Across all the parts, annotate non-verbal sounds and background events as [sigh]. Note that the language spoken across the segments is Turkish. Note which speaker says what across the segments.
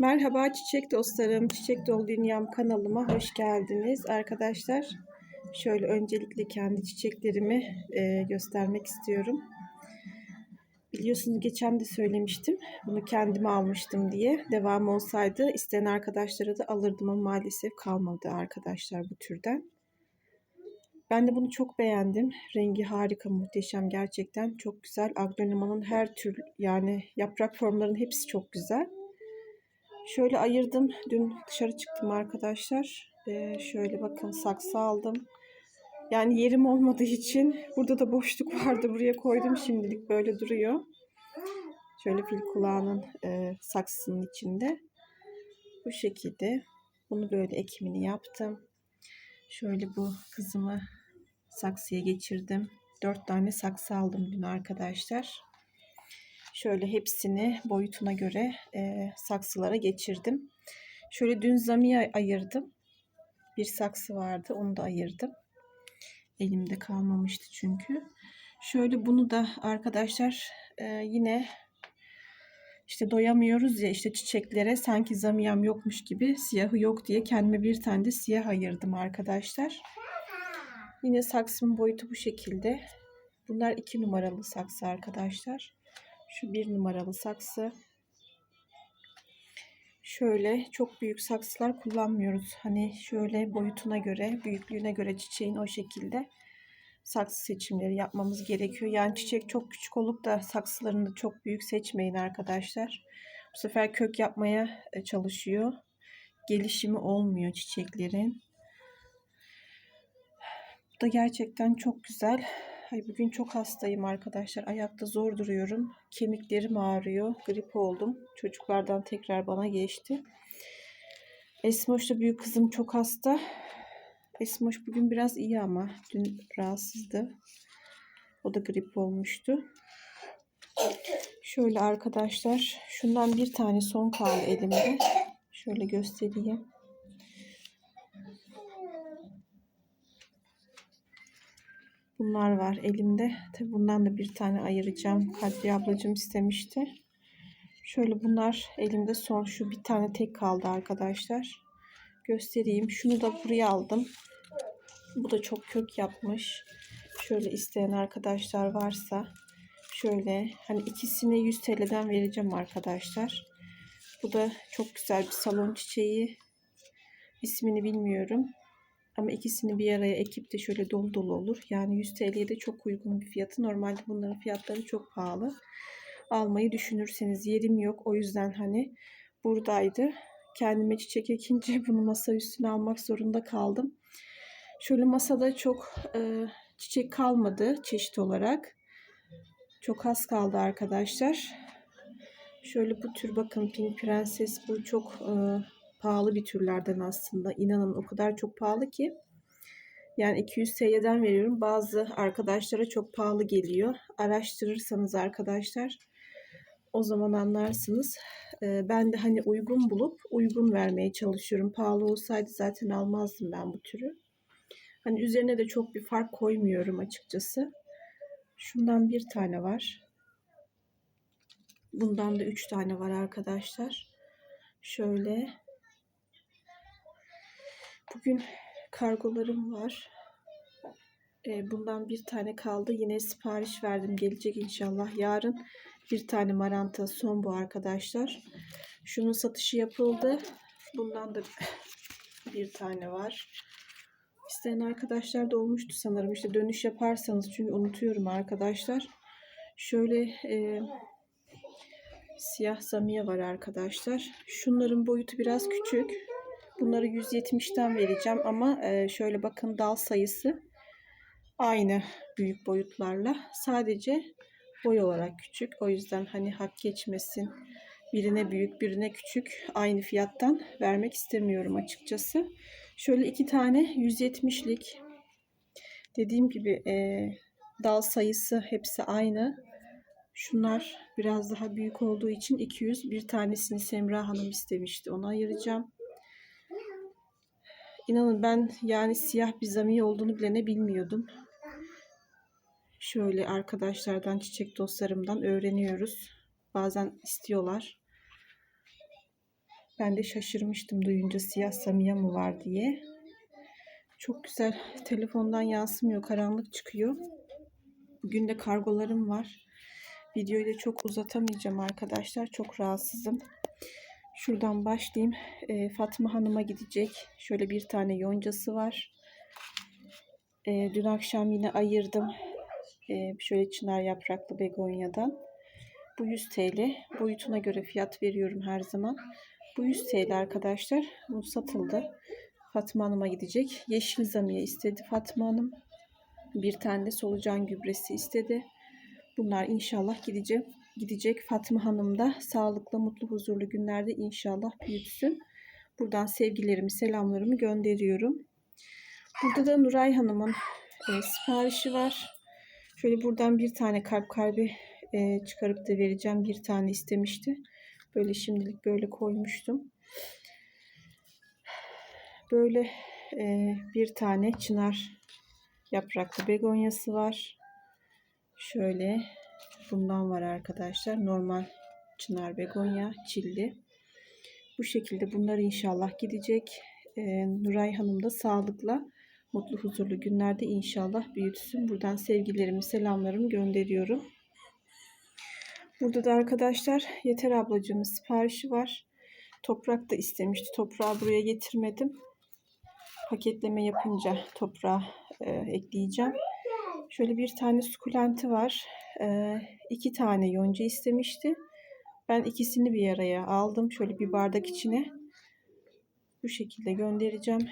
Speaker 1: Merhaba çiçek dostlarım, Çiçek Dolu Dünyam kanalıma hoş geldiniz. Arkadaşlar şöyle öncelikle kendi çiçeklerimi e, göstermek istiyorum. Biliyorsunuz geçen de söylemiştim. Bunu kendime almıştım diye. Devam olsaydı isteyen arkadaşlara da alırdım ama maalesef kalmadı arkadaşlar bu türden. Ben de bunu çok beğendim. Rengi harika, muhteşem gerçekten. Çok güzel. Aglonima'nın her tür yani yaprak formlarının hepsi çok güzel. Şöyle ayırdım. Dün dışarı çıktım arkadaşlar. Ee, şöyle bakın saksı aldım. Yani yerim olmadığı için burada da boşluk [laughs] vardı. Buraya koydum şimdilik böyle duruyor. Şöyle fil kulağının e, saksısının içinde. Bu şekilde. Bunu böyle ekimini yaptım. Şöyle bu kızımı saksıya geçirdim. Dört tane saksı aldım dün arkadaşlar. Şöyle hepsini boyutuna göre e, saksılara geçirdim. Şöyle dün zamiye ayırdım. Bir saksı vardı onu da ayırdım. Elimde kalmamıştı çünkü. Şöyle bunu da arkadaşlar e, yine işte doyamıyoruz ya işte çiçeklere sanki zamiyam yokmuş gibi siyahı yok diye kendime bir tane de siyah ayırdım arkadaşlar. Yine saksımın boyutu bu şekilde. Bunlar iki numaralı saksı arkadaşlar. Şu bir numaralı saksı. Şöyle çok büyük saksılar kullanmıyoruz. Hani şöyle boyutuna göre, büyüklüğüne göre çiçeğin o şekilde saksı seçimleri yapmamız gerekiyor. Yani çiçek çok küçük olup da saksılarını çok büyük seçmeyin arkadaşlar. Bu sefer kök yapmaya e, çalışıyor. Gelişimi olmuyor çiçeklerin. Bu da gerçekten çok güzel. Ay bugün çok hastayım arkadaşlar. Ayakta zor duruyorum. Kemiklerim ağrıyor. Grip oldum. Çocuklardan tekrar bana geçti. Esmoş da büyük kızım çok hasta. Esmoş bugün biraz iyi ama dün rahatsızdı. O da grip olmuştu. Şöyle arkadaşlar şundan bir tane son kaldı elimde. Şöyle göstereyim. Bunlar var elimde. Tabi bundan da bir tane ayıracağım. Kadriye ablacığım istemişti. Şöyle bunlar elimde son. Şu bir tane tek kaldı arkadaşlar. Göstereyim. Şunu da buraya aldım. Bu da çok kök yapmış. Şöyle isteyen arkadaşlar varsa şöyle hani ikisini 100 TL'den vereceğim arkadaşlar. Bu da çok güzel bir salon çiçeği. İsmini bilmiyorum. Ama ikisini bir araya ekip de şöyle dolu dolu olur. Yani 100 TL'ye de çok uygun bir fiyatı. Normalde bunların fiyatları çok pahalı. Almayı düşünürseniz yerim yok. O yüzden hani buradaydı. Kendime çiçek ekince [laughs] bunu masa üstüne almak zorunda kaldım. Şöyle masada çok e, çiçek kalmadı çeşit olarak. Çok az kaldı arkadaşlar. Şöyle bu tür bakın Pink Prenses bu çok e, pahalı bir türlerden aslında. İnanın o kadar çok pahalı ki. Yani 200 TL'den veriyorum. Bazı arkadaşlara çok pahalı geliyor. Araştırırsanız arkadaşlar o zaman anlarsınız. Ee, ben de hani uygun bulup uygun vermeye çalışıyorum. Pahalı olsaydı zaten almazdım ben bu türü. Hani üzerine de çok bir fark koymuyorum açıkçası. Şundan bir tane var. Bundan da üç tane var arkadaşlar. Şöyle Bugün kargolarım var. E, bundan bir tane kaldı. Yine sipariş verdim. Gelecek inşallah. Yarın bir tane maranta son bu arkadaşlar. Şunun satışı yapıldı. Bundan da bir tane var. İsteyen arkadaşlar da olmuştu sanırım. İşte dönüş yaparsanız çünkü unutuyorum arkadaşlar. Şöyle e, siyah zamiye var arkadaşlar. Şunların boyutu biraz küçük. Bunları 170'ten vereceğim ama e, şöyle bakın dal sayısı aynı büyük boyutlarla. Sadece boy olarak küçük. O yüzden hani hak geçmesin. Birine büyük, birine küçük aynı fiyattan vermek istemiyorum açıkçası. Şöyle iki tane 170'lik dediğim gibi e, dal sayısı hepsi aynı. Şunlar biraz daha büyük olduğu için 200. Bir tanesini Semra Hanım istemişti. Onu ayıracağım. İnanın ben yani siyah bir zamiye olduğunu bile ne bilmiyordum. Şöyle arkadaşlardan, çiçek dostlarımdan öğreniyoruz. Bazen istiyorlar. Ben de şaşırmıştım duyunca siyah samiya mı var diye. Çok güzel. Telefondan yansımıyor. Karanlık çıkıyor. Bugün de kargolarım var. Videoyu da çok uzatamayacağım arkadaşlar. Çok rahatsızım. Şuradan başlayayım. Ee, Fatma Hanım'a gidecek. Şöyle bir tane yoncası var. Ee, dün akşam yine ayırdım. Ee, şöyle çınar yapraklı begonyadan. Bu 100 TL. Boyutuna göre fiyat veriyorum her zaman. Bu 100 TL arkadaşlar. Bu satıldı. Fatma Hanım'a gidecek. Yeşil zamiye istedi Fatma Hanım. Bir tane de solucan gübresi istedi. Bunlar inşallah gidecek. Gidecek Fatma Hanım da sağlıklı, mutlu, huzurlu günlerde inşallah büyütsün. Buradan sevgilerimi, selamlarımı gönderiyorum. Burada da Nuray Hanım'ın e, siparişi var. Şöyle buradan bir tane kalp kalbi e, çıkarıp da vereceğim. Bir tane istemişti. Böyle şimdilik böyle koymuştum. Böyle e, bir tane çınar yapraklı begonyası var. Şöyle bundan var arkadaşlar. Normal çınar begonya çilli. Bu şekilde bunlar inşallah gidecek. E, Nuray Hanım da sağlıkla mutlu huzurlu günlerde inşallah büyütsün. Buradan sevgilerimi selamlarımı gönderiyorum. Burada da arkadaşlar Yeter ablacığımın siparişi var. Toprak da istemişti. Toprağı buraya getirmedim. Paketleme yapınca toprağa e, ekleyeceğim. Şöyle bir tane sukulenti var. E, iki tane yonca istemişti. Ben ikisini bir araya aldım. Şöyle bir bardak içine. Bu şekilde göndereceğim.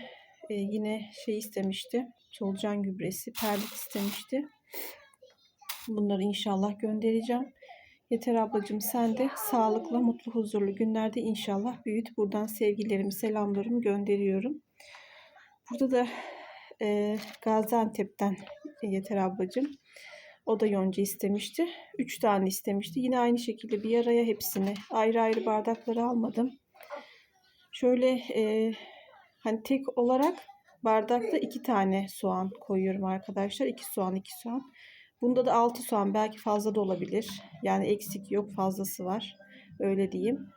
Speaker 1: E, yine şey istemişti. Solucan gübresi, perlit istemişti. Bunları inşallah göndereceğim. Yeter ablacığım sen de sağlıklı, mutlu, huzurlu günlerde inşallah büyüt. Buradan sevgilerimi, selamlarımı gönderiyorum. Burada da e, Gaziantep'ten Yeter ablacığım. O da yonca istemişti. Üç tane istemişti. Yine aynı şekilde bir araya hepsini ayrı ayrı bardakları almadım. Şöyle e, hani tek olarak bardakta iki tane soğan koyuyorum arkadaşlar. İki soğan, iki soğan. Bunda da 6 soğan belki fazla da olabilir. Yani eksik yok fazlası var. Öyle diyeyim.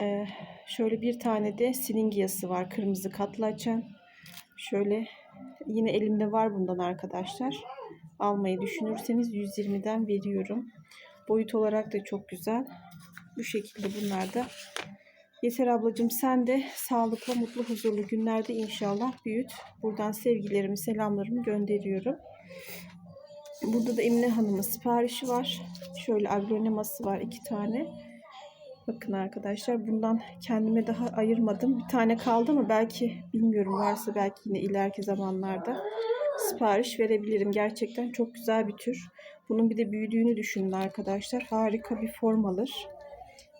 Speaker 1: Ee, şöyle bir tane de silingiyası var. Kırmızı katlı açan. Şöyle yine elimde var bundan arkadaşlar. Almayı düşünürseniz 120'den veriyorum. Boyut olarak da çok güzel. Bu şekilde bunlar da. Yeter ablacığım sen de sağlıklı, mutlu, huzurlu günlerde inşallah büyüt. Buradan sevgilerimi, selamlarımı gönderiyorum. Burada da Emine Hanım'ın siparişi var. Şöyle agroneması var iki tane. Bakın arkadaşlar bundan kendime daha ayırmadım. Bir tane kaldı mı belki bilmiyorum varsa belki yine ileriki zamanlarda sipariş verebilirim. Gerçekten çok güzel bir tür. Bunun bir de büyüdüğünü düşünün arkadaşlar. Harika bir form alır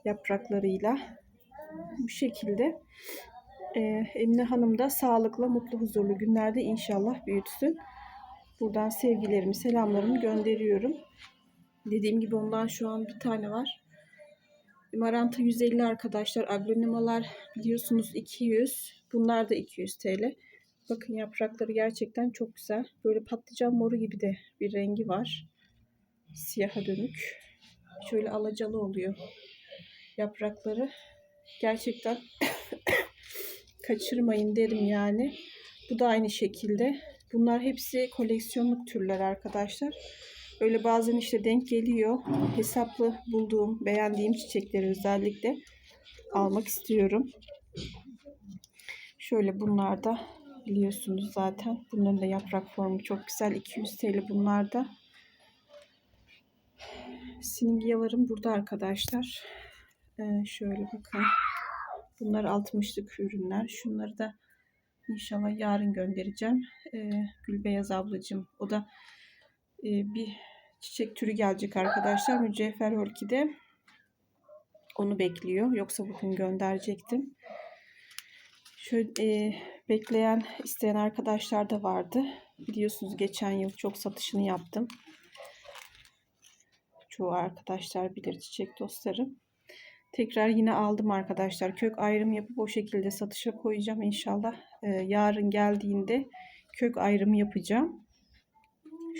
Speaker 1: yapraklarıyla. Bu şekilde ee, Emine Hanım da sağlıklı, mutlu, huzurlu günlerde inşallah büyütsün. Buradan sevgilerimi, selamlarımı gönderiyorum. Dediğim gibi ondan şu an bir tane var. Maranta 150 arkadaşlar. Aglonemalar biliyorsunuz 200. Bunlar da 200 TL. Bakın yaprakları gerçekten çok güzel. Böyle patlıcan moru gibi de bir rengi var. Siyaha dönük. Şöyle alacalı oluyor yaprakları. Gerçekten [coughs] kaçırmayın derim yani. Bu da aynı şekilde. Bunlar hepsi koleksiyonluk türler arkadaşlar. Öyle bazen işte denk geliyor. Hesaplı bulduğum, beğendiğim çiçekleri özellikle almak istiyorum. Şöyle bunlar da biliyorsunuz zaten. Bunların da yaprak formu çok güzel. 200 TL bunlar da. Siningyalarım burada arkadaşlar. Ee, şöyle bakın. Bunlar 60'lık ürünler. Şunları da İnşallah yarın göndereceğim. Ee, Gülbeyaz ablacığım. O da e, bir çiçek türü gelecek arkadaşlar. Mücevher Orkide. Onu bekliyor. Yoksa bugün gönderecektim. Şöyle e, bekleyen, isteyen arkadaşlar da vardı. Biliyorsunuz geçen yıl çok satışını yaptım. Çoğu arkadaşlar bilir çiçek dostlarım. Tekrar yine aldım arkadaşlar. Kök ayrımı yapıp o şekilde satışa koyacağım inşallah. Ee, yarın geldiğinde kök ayrımı yapacağım.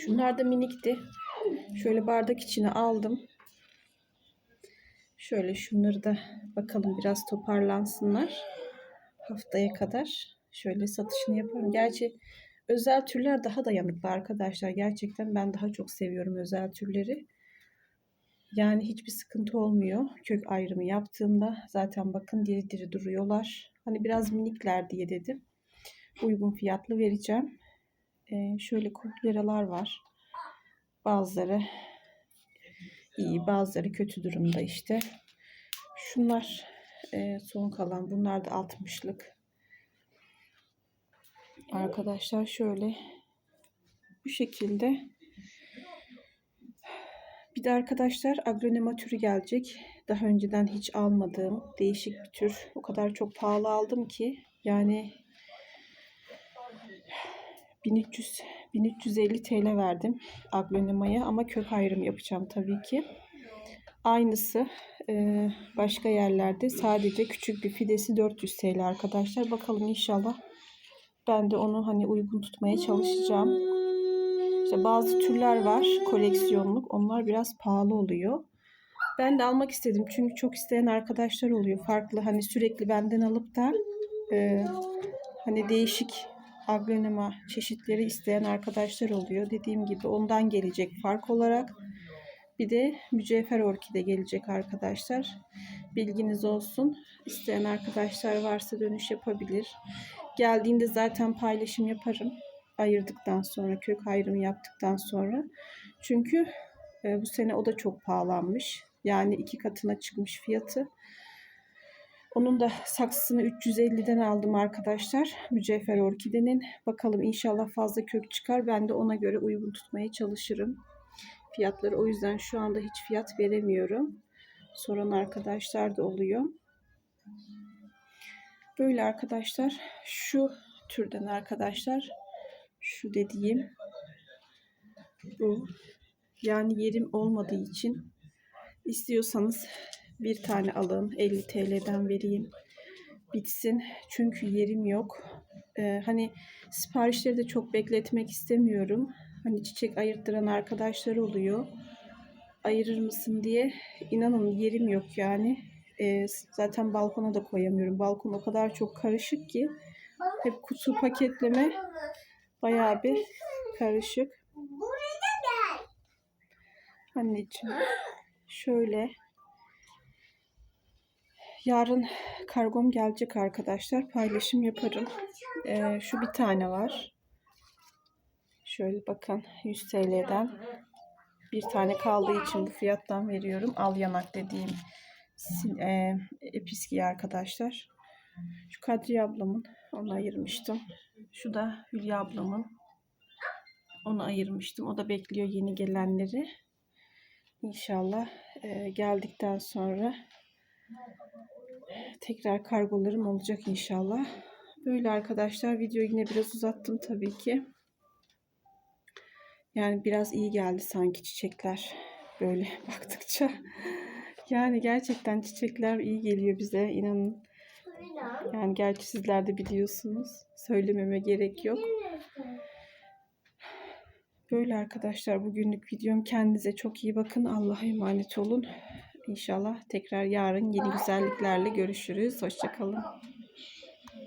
Speaker 1: Şunlar da minikti. Şöyle bardak içine aldım. Şöyle şunları da bakalım biraz toparlansınlar. Haftaya kadar şöyle satışını yaparım. Gerçi özel türler daha dayanıklı arkadaşlar. Gerçekten ben daha çok seviyorum özel türleri. Yani hiçbir sıkıntı olmuyor. Kök ayrımı yaptığımda zaten bakın diri diri duruyorlar. Hani biraz minikler diye dedim. Uygun fiyatlı vereceğim. Ee, şöyle kukleralar var. Bazıları iyi, bazıları kötü durumda işte. Şunlar e, son kalan. Bunlar da 60'lık. Arkadaşlar şöyle bu şekilde bir de arkadaşlar agronema türü gelecek. Daha önceden hiç almadığım değişik bir tür. O kadar çok pahalı aldım ki yani 1300 1350 TL verdim aglonemaya ama kök ayrım yapacağım tabii ki. Aynısı e, başka yerlerde sadece küçük bir fidesi 400 TL arkadaşlar. Bakalım inşallah ben de onu hani uygun tutmaya çalışacağım. İşte bazı türler var koleksiyonluk. Onlar biraz pahalı oluyor. Ben de almak istedim çünkü çok isteyen arkadaşlar oluyor. Farklı hani sürekli benden alıp da e, hani değişik agronema çeşitleri isteyen arkadaşlar oluyor. Dediğim gibi ondan gelecek fark olarak. Bir de mücevher orkide gelecek arkadaşlar. Bilginiz olsun. İsteyen arkadaşlar varsa dönüş yapabilir. Geldiğinde zaten paylaşım yaparım ayırdıktan sonra, kök ayrımı yaptıktan sonra. Çünkü e, bu sene o da çok pahalanmış. Yani iki katına çıkmış fiyatı. Onun da saksısını 350'den aldım arkadaşlar. Mücevher orkidenin. Bakalım inşallah fazla kök çıkar. Ben de ona göre uygun tutmaya çalışırım. Fiyatları o yüzden şu anda hiç fiyat veremiyorum. Soran arkadaşlar da oluyor. Böyle arkadaşlar. Şu türden arkadaşlar şu dediğim bu. Yani yerim olmadığı için istiyorsanız bir tane alın 50 TL'den vereyim. Bitsin. Çünkü yerim yok. Ee, hani siparişleri de çok bekletmek istemiyorum. Hani çiçek ayırttıran arkadaşlar oluyor. Ayırır mısın diye. İnanın yerim yok yani. Ee, zaten balkona da koyamıyorum. Balkon o kadar çok karışık ki. Hep kutu paketleme Bayağı bir karışık. Anneciğim şöyle yarın kargom gelecek arkadaşlar. Paylaşım yaparım. Ee, şu bir tane var. Şöyle bakın 100 TL'den bir tane kaldığı için bu fiyattan veriyorum. Al yanak dediğim e, episki arkadaşlar. Şu Kadriye ablamın onu ayırmıştım. Şu da Hülya ablamın. Onu ayırmıştım. O da bekliyor yeni gelenleri. İnşallah e, geldikten sonra tekrar kargolarım olacak inşallah. Böyle arkadaşlar videoyu yine biraz uzattım tabii ki. Yani biraz iyi geldi sanki çiçekler böyle [laughs] baktıkça. Yani gerçekten çiçekler iyi geliyor bize inanın. Yani gerçi sizler de biliyorsunuz. Söylememe gerek yok. Böyle arkadaşlar bugünlük videom. Kendinize çok iyi bakın. Allah'a emanet olun. İnşallah tekrar yarın yeni güzelliklerle görüşürüz. Hoşçakalın.